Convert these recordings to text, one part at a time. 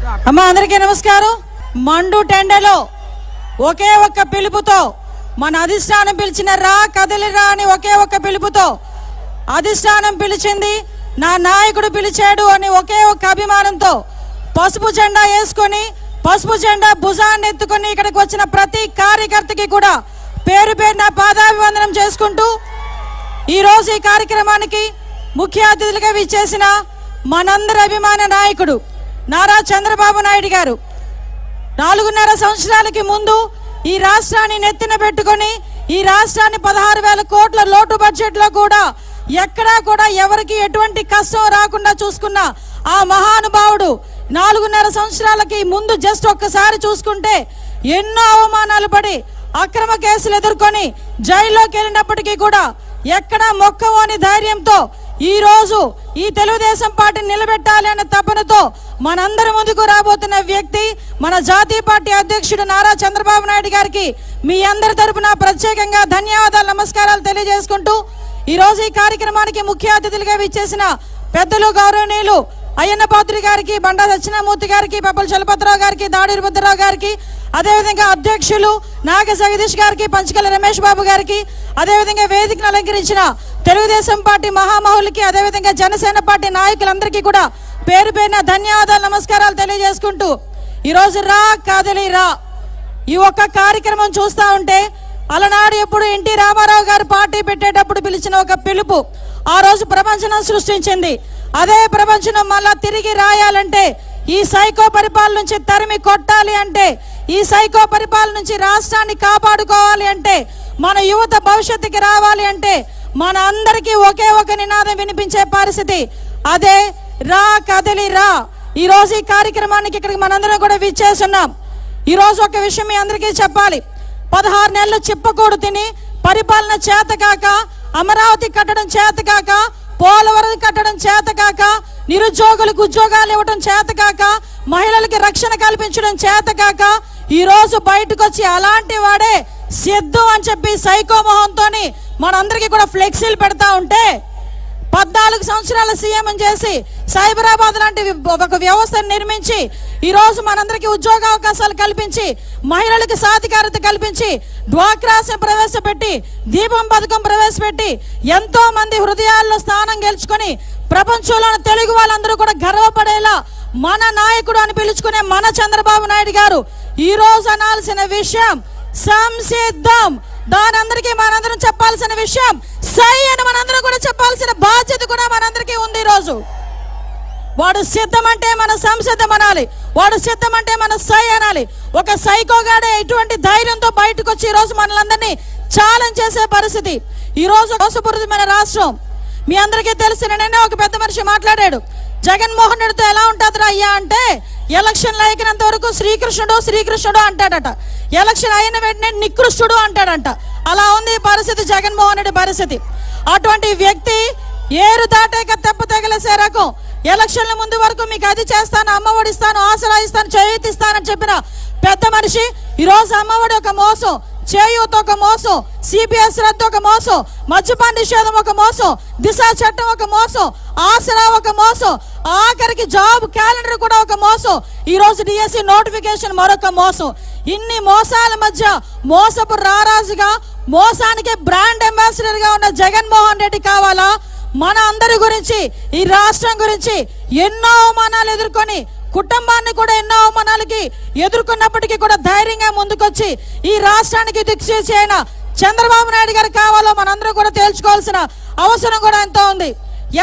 అమ్మ అందరికీ నమస్కారం. మండు టెండలో ఒకే ఒక్క పిలుపుతో మన అధిష్టానం పిలిచిన రా కదలిరా అని ఒకే ఒక్క పిలుపుతో అధిష్టానం పిలిచింది నా నాయకుడు పిలిచాడు అని ఒకే ఒక్క అభిమానంతో పసుపు జెండా వేసుకొని పసుపు జెండా భుజాన్ని ఎత్తుకొని ఇక్కడికి వచ్చిన ప్రతి కార్యకర్తకి కూడా పేరు పేరున పాదాభివందనం చేసుకుంటూ ఈరోజు ఈ కార్యక్రమానికి ముఖ్య అతిథులుగా విచ్చేసిన మనందరి అభిమాన నాయకుడు నారా చంద్రబాబు నాయుడు గారు. నాలుగున్నర సంవత్సరాలకి ముందు ఈ రాష్ట్రాన్ని నెత్తిన పెట్టుకొని ఈ రాష్ట్రాన్ని పదహారు వేల కోట్ల లోటు బడ్జెట్లో కూడా ఎక్కడా కూడా ఎవరికి ఎటువంటి కష్టం రాకుండా చూసుకున్న ఆ మహానుభావుడు నాలుగున్నర సంవత్సరాలకి ముందు జస్ట్ ఒక్కసారి చూసుకుంటే ఎన్నో అవమానాలు పడి అక్రమ కేసులు ఎదుర్కొని జైల్లోకి వెళ్ళినప్పటికీ కూడా ఎక్కడా మొక్కవోని ధైర్యంతో ఈ రోజు ఈ తెలుగుదేశం పార్టీని నిలబెట్టాలి అనే తపనతో మనందరి ముందుకు రాబోతున్న వ్యక్తి మన జాతీయ పార్టీ అధ్యక్షుడు నారా చంద్రబాబు నాయుడు గారికి మీ అందరి తరపున ప్రత్యేకంగా ధన్యవాదాలు నమస్కారాలు తెలియజేసుకుంటూ ఈ రోజు ఈ కార్యక్రమానికి ముఖ్య అతిథులుగా విచ్చేసిన పెద్దలు గౌరవనీయులు అయ్యన్న పాత్రి గారికి బండా దక్షిణామూర్తి గారికి పప్పల చలపతిరావు గారికి దాడి బుద్ధరావు గారికి అదేవిధంగా అధ్యక్షులు నాగ జగదీష్ గారికి పంచకల రమేష్ బాబు గారికి అదేవిధంగా వేదికను అలంకరించిన తెలుగుదేశం పార్టీ మహామహులకి అదేవిధంగా జనసేన పార్టీ నాయకులందరికీ కూడా పేరు పేరున ధన్యవాదాలు నమస్కారాలు తెలియజేసుకుంటూ ఈరోజు రా కాదలి రా. ఈ ఒక్క కార్యక్రమం చూస్తా ఉంటే అలనాడు ఎప్పుడు ఎన్టీ రామారావు గారు పార్టీ పెట్టేటప్పుడు పిలిచిన ఒక పిలుపు ఆ రోజు ప్రపంచం సృష్టించింది. అదే ప్రపంచం మళ్ళా తిరిగి రాయాలంటే ఈ సైకో పరిపాలన నుంచి తరిమి కొట్టాలి అంటే ఈ సైకో పరిపాలన నుంచి రాష్ట్రాన్ని కాపాడుకోవాలి అంటే మన యువత భవిష్యత్తుకి రావాలి అంటే మన అందరికీ ఒకే ఒక నినాదం వినిపించే పరిస్థితి. అదే రా కదలి రా. ఈ రోజు ఈ కార్యక్రమానికి ఇక్కడికి మనందరం కూడా విచ్చేస్తున్నాం. ఈ రోజు ఒక విషయం మీ అందరికీ చెప్పాలి. పదహారు నెలలు చిప్పకూడు తిని పరిపాలన చేతకాక అమరావతి కట్టడం చేతకాక పోలవరం కట్టడం చేతకాక నిరుద్యోగులకు ఉద్యోగాలు ఇవ్వడం చేతకాక మహిళలకి రక్షణ కల్పించడం చేతకాక ఈరోజు బయటకు వచ్చి అలాంటి వాడే సిద్ధు అని చెప్పి సైకో మనందరికీ కూడా ఫ్లెక్సీలు పెడతా ఉంటే పద్నాలుగు సంవత్సరాల సీఎం చేసి సైబరాబాద్ లాంటి ఒక వ్యవస్థను నిర్మించి ఈరోజు మనందరికీ ఉద్యోగ అవకాశాలు కల్పించి మహిళలకు సాధికారత కల్పించి డ్వాక్రాస్ని ప్రవేశపెట్టి దీపం పథకం ప్రవేశపెట్టి ఎంతో మంది హృదయాల్లో స్థానం గెలుచుకొని ప్రపంచంలోని తెలుగు వాళ్ళందరూ కూడా గర్వపడేలా మన నాయకుడు అని పిలుచుకునే మన చంద్రబాబు నాయుడు గారు ఈ రోజు అనాల్సిన విషయం సంసిద్ధం. దానందరికీ మనందరం చెప్పాల్సిన విషయం సై అని మనందరం కూడా చెప్పాల్సిన బాధ్యత కూడా మనందరికీ ఉంది ఈ రోజు. వాడు సిద్ధం అంటే మన సంసిద్ధం అనాలి. వాడు సిద్ధం అంటే మన సై అనాలి. ఒక సైకోగాడే ఎటువంటి ధైర్యంతో బయటకు వచ్చి ఈ రోజు మనలందరినీ ఛాలెంజ్ చేసే పరిస్థితి. ఈ రోజు మన రాష్ట్రం. మీ అందరికీ తెలిసిన నిన్న ఒక పెద్ద మనిషి మాట్లాడాడు. జగన్మోహన్ రెడ్డితో ఎలా ఉంటుందిరా అయ్యా అంటే ఎలక్షన్ అయినంత వరకు శ్రీకృష్ణుడు శ్రీకృష్ణుడు అంటాడట. ఎలక్షన్ అయిన వెంటనే నికృష్టుడు అంటాడంట. అలా ఉంది ఈ పరిస్థితి జగన్మోహన్ రెడ్డి పరిస్థితి. అటువంటి వ్యక్తి ఏరు దాటాక తెప్ప తగిలేసే రకం. ఎలక్షన్ల ముందు వరకు మీకు అది చేస్తాను అమ్మ ఒడిస్తాను ఆసరా ఇస్తాను చేయూతి చెప్పిన పెద్ద మనిషి ఈరోజు అమ్మఒడి ఒక మోసం. చేయూత ఒక మోసం సిపిఎస్ రద్దు ఒక మోసం మద్యపాన నిషేధం ఒక మోసం దిశ చట్టం ఒక మోసం ఆసరా ఒక మోసం ఆఖరికి జాబ్ క్యాలెండర్ కూడా ఒక మోసం ఈ రోజు డిఎస్సి నోటిఫికేషన్ మరొక మోసం. ఇన్ని మోసాల మధ్య మోసపు రారాజుగా మోసానికి బ్రాండ్ అంబాసిడర్గా ఉన్న జగన్మోహన్ రెడ్డి కావాలా? మన అందరి గురించి ఈ రాష్ట్రం గురించి ఎన్నో అవమానాలు ఎదుర్కొని కుటుంబాన్ని కూడా ఎన్నో అవమానాలకి ఎదుర్కొన్నప్పటికీ కూడా ధైర్యంగా ముందుకొచ్చి ఈ రాష్ట్రానికి దిక్సూచి అయిన చంద్రబాబు నాయుడు గారు కావాలో మనందరం కూడా తేల్చుకోవాల్సిన అవసరం కూడా ఎంతో ఉంది.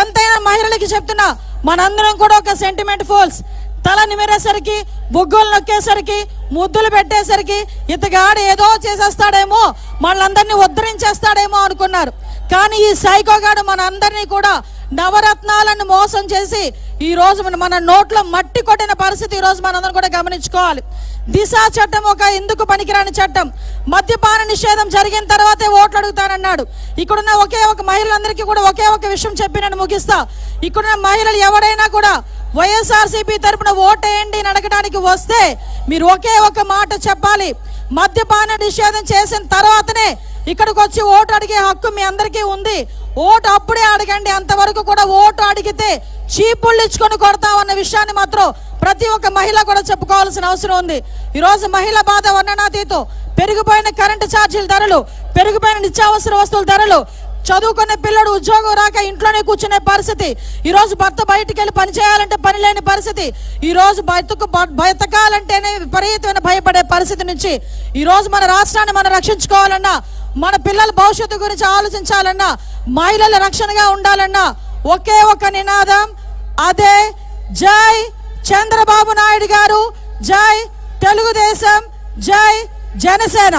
ఎంతైనా మహిళలకి చెప్తున్నా మనందరం కూడా ఒక సెంటిమెంట్ ఫోల్స్ తల నిమిరేసరికి బుగ్గులు నొక్కేసరికి ముద్దులు పెట్టేసరికి ఇతగాడు ఏదో చేసేస్తాడేమో మనందరినీ ఉద్ధరించేస్తాడేమో అనుకున్నారు. కానీ ఈ సైకోగాడు మన అందరినీ కూడా నవరత్నాలను మోసం చేసి ఈ రోజు మన- మన నోట్లో మట్టి కొట్టిన పరిస్థితి ఈ రోజు మనందరం కూడా గమనించుకోవాలి. దిశ చట్టం ఒక ఎందుకు పనికిరాని చట్టం? మద్యపాన నిషేధం జరిగిన తర్వాతే ఓట్లు అడుగుతానన్నాడు. ఇక్కడున్న ఒకే ఒక మహిళలందరికీ కూడా ఒకే ఒక విషయం చెప్పి నేను ముగిస్తా. ఇక్కడున్న మహిళలు ఎవరైనా కూడా వైఎస్ఆర్సీపీ తరపున ఓటేయండి అని అడగడానికి వస్తే మీరు ఒకే ఒక మాట చెప్పాలి. మద్యపాన నిషేధం చేసిన తర్వాతనే ఇక్కడికి వచ్చి ఓటు అడిగే హక్కు మీ అందరికీ ఉంది. ఓటు అప్పుడే అడగండి. అంతవరకు కూడా ఓటు అడిగితే చీపుళ్ళు ఇచ్చుకొని కొడతామన్న విషయాన్ని మాత్రం ప్రతి ఒక్క మహిళ కూడా చెప్పుకోవాల్సిన అవసరం ఉంది. ఈరోజు మహిళ బాధ వర్ణనాతీతం. పెరిగిపోయిన కరెంటు ఛార్జీల ధరలు పెరిగిపోయిన నిత్యావసర వస్తువుల ధరలు చదువుకునే పిల్లడు ఉద్యోగం రాక ఇంట్లోనే కూర్చునే పరిస్థితి. ఈరోజు భర్త బయటికి వెళ్ళి పని చేయాలంటే పని లేని పరిస్థితి. ఈరోజు బతుకు బతకాలంటేనే విపరీతమైన భయపడే పరిస్థితి నుంచి ఈరోజు మన రాష్ట్రాన్ని మనం రక్షించుకోవాలన్నా మన పిల్లల భవిష్యత్తు గురించి ఆలోచించాలన్నా మహిళల రక్షణగా ఉండాలన్నా ఒకే ఒక నినాదం. అదే జై చంద్రబాబు నాయుడు గారు జై తెలుగుదేశం జై జనసేన.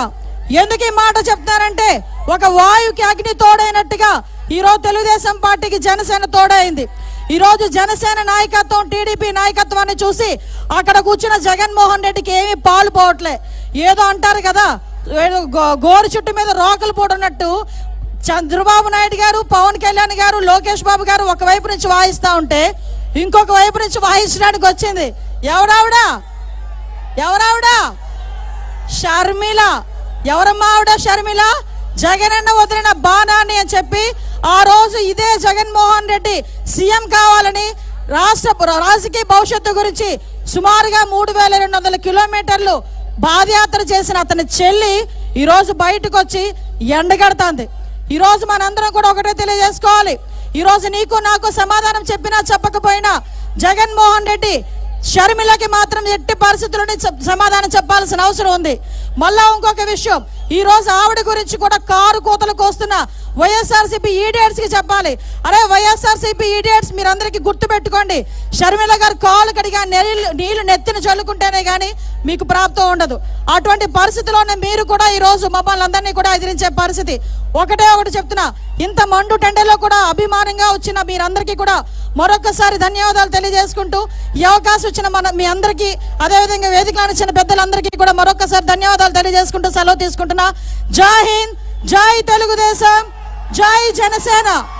ఎందుకు ఈ మాట చెప్తారంటే ఒక వాయుకి అగ్ని తోడైనట్టుగా ఈరోజు తెలుగుదేశం పార్టీకి జనసేన తోడైంది. ఈరోజు జనసేన నాయకత్వం టీడీపీ నాయకత్వాన్ని చూసి అక్కడ కూర్చున్న జగన్మోహన్ రెడ్డికి ఏమీ పాలు పోవట్లే. ఏదో అంటారు కదా గో- గోరు చుట్టు మీద రోకలు పోడున్నట్టు చంద్రబాబు నాయుడు గారు పవన్ కళ్యాణ్ గారు లోకేష్ బాబు గారు ఒకవైపు నుంచి వాయిస్తా ఉంటే ఇంకొక వైపు నుంచి వాయించడానికి వచ్చింది. ఎవరావిడా ఎవరావిడా? షర్మిల. ఎవరమ్మా ఆవిడ షర్మిల? జగనన్న వదిలిన బాణాన్ని అని చెప్పి ఆ రోజు ఇదే జగన్మోహన్ రెడ్డి సీఎం కావాలని రాష్ట్ర రాజకీయ భవిష్యత్తు గురించి సుమారుగా మూడు వేల రెండు వందల కిలోమీటర్లు పాదయాత్ర చేసిన అతని చెల్లి ఈరోజు బయటకు వచ్చి ఎండగడుతుంది. ఈరోజు మనందరం కూడా ఒకటే తెలియజేసుకోవాలి. ఈరోజు నీకు నాకు సమాధానం చెప్పినా చెప్పకపోయినా జగన్మోహన్ రెడ్డి షర్మిలకి మాత్రం ఎట్టి పరిస్థితుల్లోనే సమాధానం చెప్పాల్సిన అవసరం ఉంది. మళ్ళా ఇంకొక విషయం. ఈ రోజు ఆవిడ గురించి కూడా కారు కోతలకు వస్తున్న వైఎస్ఆర్సీపీ ఈడేట్స్కి చెప్పాలి. అరే వైఎస్ఆర్సీపీ ఈడియట్స్ మీరందరికీ గుర్తు పెట్టుకోండి. షర్మిల గారు కాలు కడిగా నీళ్ళు నీళ్ళు నెత్తిన చల్లుకుంటేనే కానీ మీకు ప్రాప్తం ఉండదు. అటువంటి పరిస్థితిలోనే మీరు కూడా ఈ రోజు మమ్మల్ని అందరినీ కూడా ఎదిరించే పరిస్థితి. ఒకటే ఒకటి చెప్తున్నా ఇంత మండు టెండలో కూడా అభిమానంగా వచ్చిన మీరందరికీ కూడా మరొకసారి ధన్యవాదాలు తెలియజేసుకుంటూ ఈ అవకాశం ఇచ్చిన మన మీ అందరికీ అదేవిధంగా వేదికలో ఇచ్చిన పెద్దలందరికీ కూడా మరొకసారి ధన్యవాదాలు తెలియజేసుకుంటూ సెలవు తీసుకుంటున్నా జై హింద్ జై తెలుగుదేశం జై జనసేన.